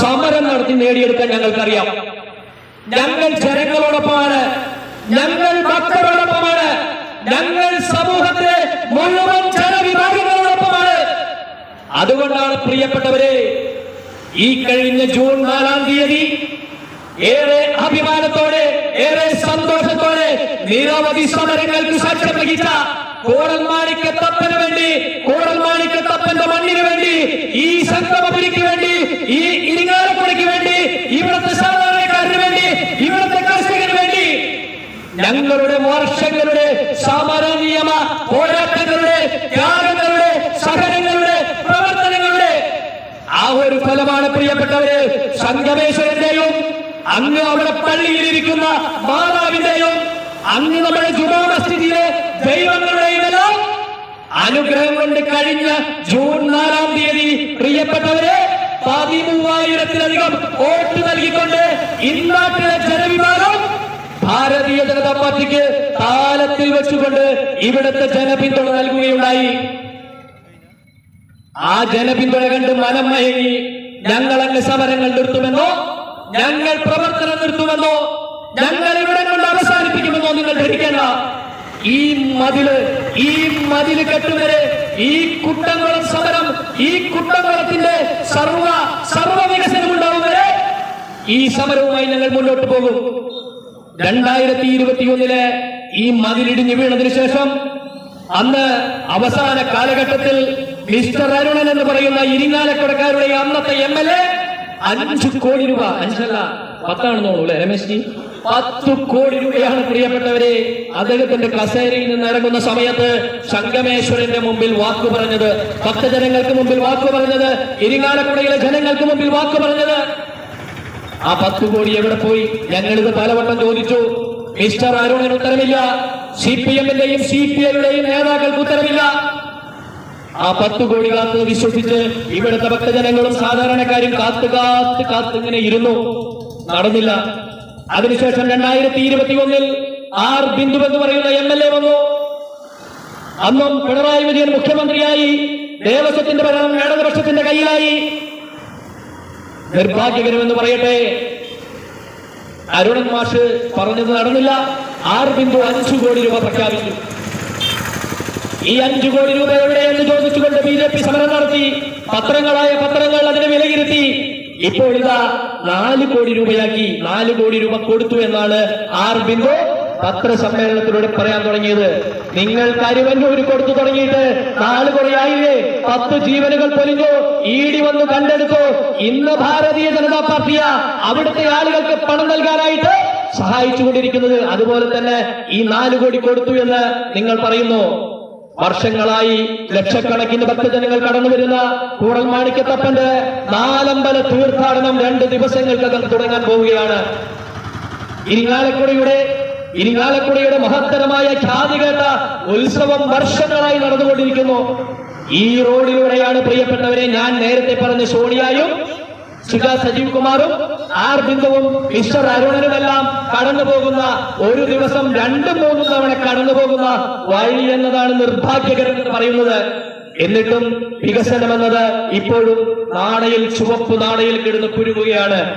സമരം നടത്തി നേടിയെടുക്കാൻ ഞങ്ങൾക്കറിയാം. ഞങ്ങൾ ജനങ്ങളോടൊപ്പമാണ്. ഞങ്ങൾ ഭക്തരോടൊപ്പമാണ് ഞങ്ങൾ സമൂഹത്തിലെ മുഴുവൻ ജനവിഭാഗങ്ങളോടൊപ്പമാണ്. അതുകൊണ്ടാണ് പ്രിയപ്പെട്ടവരെ ഈ കഴിഞ്ഞ ജൂൺ നാലാം തീയതി ഏറെ അഭിമാനത്തോടെ ഏറെ സന്തോഷത്തോടെ നിരവധി സമരങ്ങൾക്ക് സാക്ഷ്യം വഹിച്ച കോടൽമാണിക്കത്തപ്പന് വേണ്ടി മണ്ണിന് വേണ്ടി ഈ സംഗമപുരിക്ക് വേണ്ടി ഈ ഇരിങ്ങാലക്കുടയ്ക്ക് വേണ്ടി ഇവിടുത്തെ സാധാരണക്കാരന് വേണ്ടി ഇവിടുത്തെ കർഷകന് വേണ്ടി ഞങ്ങളുടെ വർഷങ്ങളുടെ സമരനിയമ പോരാട്ടങ്ങളുടെ ത്യാഗങ്ങളുടെ സഹനങ്ങളുടെ പ്രവർത്തനങ്ങളുടെ ആ ഒരു ഫലമാണ് പ്രിയപ്പെട്ടവര് സംഗമേശ്വരന്റെയും അങ്ങ് അവിടെ പള്ളിയിലിരിക്കുന്ന മാതാവിന്റെയും അങ്ങ് നമ്മുടെ ജുമാ ദൈവങ്ങളുടെയും എല്ലാം അനുഗ്രഹം കൊണ്ട് കഴിഞ്ഞ ജൂൺ നാലാം തീയതി പ്രിയപ്പെട്ടവരെ പതിമൂവായിരത്തിലധികം വോട്ട് നൽകിക്കൊണ്ട് ഇന്നാട്ടിലെ ജനവിഭാഗം ഭാരതീയ ജനതാ പാർട്ടിക്ക് താലത്തിൽ വെച്ചുകൊണ്ട് ഇവിടുത്തെ ജനപിന്തുണ നൽകുകയുണ്ടായി. ആ ജനപിന്തുണ കണ്ട് മനം മയങ്ങി ഞങ്ങൾ അങ്ങ് സമരങ്ങൾ നിർത്തുമെന്നോ ഞങ്ങൾ പ്രവർത്തനം നിർത്തുമെന്നോ ഞങ്ങൾ ഇവിടെ കൊണ്ട് അവസാനിപ്പിക്കുമെന്നോ നിങ്ങൾ ധരിക്കേണ്ട ഈ മതിൽ ഈ മതിൽ കെട്ടുവരെ ഈ കുട്ടംകുളം സമരം ഈ കുട്ടംകുളത്തിന്റെ സർവ സർവ വികസനം ഉണ്ടാവും വരെ ഈ സമരവുമായി ഞങ്ങൾ മുന്നോട്ട് പോകും. രണ്ടായിരത്തി ഇരുപത്തി ഒന്നിലെ ഈ മതിലിടിഞ്ഞു വീണതിനു ശേഷം അന്ന് അവസാന കാലഘട്ടത്തിൽ മിസ്റ്റർ അരുണൻ എന്ന് പറയുന്ന ഇരിങ്ങാലക്കുടക്കാരുടെ അന്നത്തെ എം എൽ എ അഞ്ചു കോടി രൂപ അഞ്ചല്ല പത്താണെന്ന് അല്ലെ രമേശ് ജി? പത്ത് കോടി രൂപയാണ് പ്രിയപ്പെട്ടവരെ അദ്ദേഹത്തിന്റെ കസേരയിൽ നിന്ന് ഇറങ്ങുന്ന സമയത്ത് ശങ്കമേശ്വരന്റെ മുമ്പിൽ വാക്കു പറഞ്ഞത് ഭക്തജനങ്ങൾക്ക് മുമ്പിൽ വാക്കു പറഞ്ഞത് ഇരിങ്ങാലക്കുടയിലെ ജനങ്ങൾക്ക് മുമ്പിൽ വാക്കു പറഞ്ഞത് ആ പത്ത് കോടി എവിടെ പോയി? ഞങ്ങളിത് പലവട്ടം ചോദിച്ചു. മിസ്റ്റർ അരുണിന് ഉത്തരവില്ല സി പി എമ്മിന്റെയും സി പി ഐയുടെയും നേതാക്കൾക്ക് ഉത്തരവില്ല ആ പത്ത് കോടി കാത്ത് വിശ്വസിച്ച് ഇവിടുത്തെ ഭക്തജനങ്ങളും സാധാരണക്കാരും കാത്ത് കാത്ത് കാത്ത് ഇങ്ങനെ ഇരുന്നു. നടന്നില്ല. അതിനുശേഷം രണ്ടായിരത്തി ഇരുപത്തി ഒന്നിൽ ആർ ബിന്ദു എന്ന് പറയുന്ന എം എൽ എ വന്നു. അന്നും പിണറായി വിജയൻ മുഖ്യമന്ത്രിയായി. ദേവസ്വത്തിന്റെ ഭരണം ഇടതുപക്ഷത്തിന്റെ കയ്യിലായി. നിർഭാഗ്യകരമെന്ന് പറയട്ടെ. അരുണൻ മാഷ് പറഞ്ഞത് നടന്നില്ല. ആറ് ബിന്ദു അഞ്ചു കോടി രൂപ പ്രഖ്യാപിച്ചു. ഈ അഞ്ചു കോടി രൂപ എവിടെയെന്ന് ചോദിച്ചുകൊണ്ട് ബി ജെ പി സമരം നടത്തി. പത്രങ്ങളായ പത്രങ്ങൾ അതിനെ വിലയിരുത്തി. ഇപ്പോൾ ഇതാ നാല് കോടി രൂപയാക്കി. നാല് കോടി രൂപ കൊടുത്തു എന്നാണ് ആർ ബിന്ദു. പത്രസമ്മേളനത്തിലൂടെ പറയാൻ തുടങ്ങിയത്. നിങ്ങൾ കരുവന്നൂര് കൊടുത്തു തുടങ്ങിയിട്ട് നാല് കുറയായില്ലേ പത്ത് ജീവനുകൾ പൊലിഞ്ഞു. ഈടി വന്ന് കണ്ടെടുത്തു. ഇന്ന് ഭാരതീയ ജനതാ പാർട്ടിയ അവിടുത്തെ ആളുകൾക്ക് പണം നൽകാനായിട്ട് സഹായിച്ചുകൊണ്ടിരിക്കുന്നത്. അതുപോലെ തന്നെ ഈ നാല് കോടി കൊടുത്തു എന്ന് നിങ്ങൾ പറയുന്നു. വർഷങ്ങളായി ലക്ഷക്കണക്കിന് ഭക്തജനങ്ങൾ കടന്നു വരുന്ന കൂടൽ മാണിക്കത്തപ്പന്റെ നാലമ്പല തീർത്ഥാടനം രണ്ട് ദിവസങ്ങൾക്കകം തുടങ്ങാൻ പോവുകയാണ്. ഇരിങ്ങാലക്കുടയുടെ ഇരിങ്ങാലക്കുടയുടെ മഹത്തരമായ ഖ്യാതി കേട്ട ഉത്സവം വർഷങ്ങളായി നടന്നുകൊണ്ടിരിക്കുന്നു. ഈ റോഡിലൂടെയാണ് പ്രിയപ്പെട്ടവരെ ഞാൻ നേരത്തെ പറഞ്ഞ സോണിയായും സുജ സജീവ് കുമാറും ആർ ബിന്ദുവും മിസ്റ്റർ അരുണനുമെല്ലാം കടന്നു പോകുന്ന ഒരു ദിവസം രണ്ടും മൂന്നും തവണ കടന്നു പോകുന്ന വഴി എന്നതാണ് നിർഭാഗ്യകരം എന്ന് പറയുന്നത്. എന്നിട്ടും വികസനം എന്നത് ഇപ്പോഴും നാണയിൽ ചുവപ്പ് നാണയിൽ കിടന്ന് കുരുങ്ങുകയാണ്.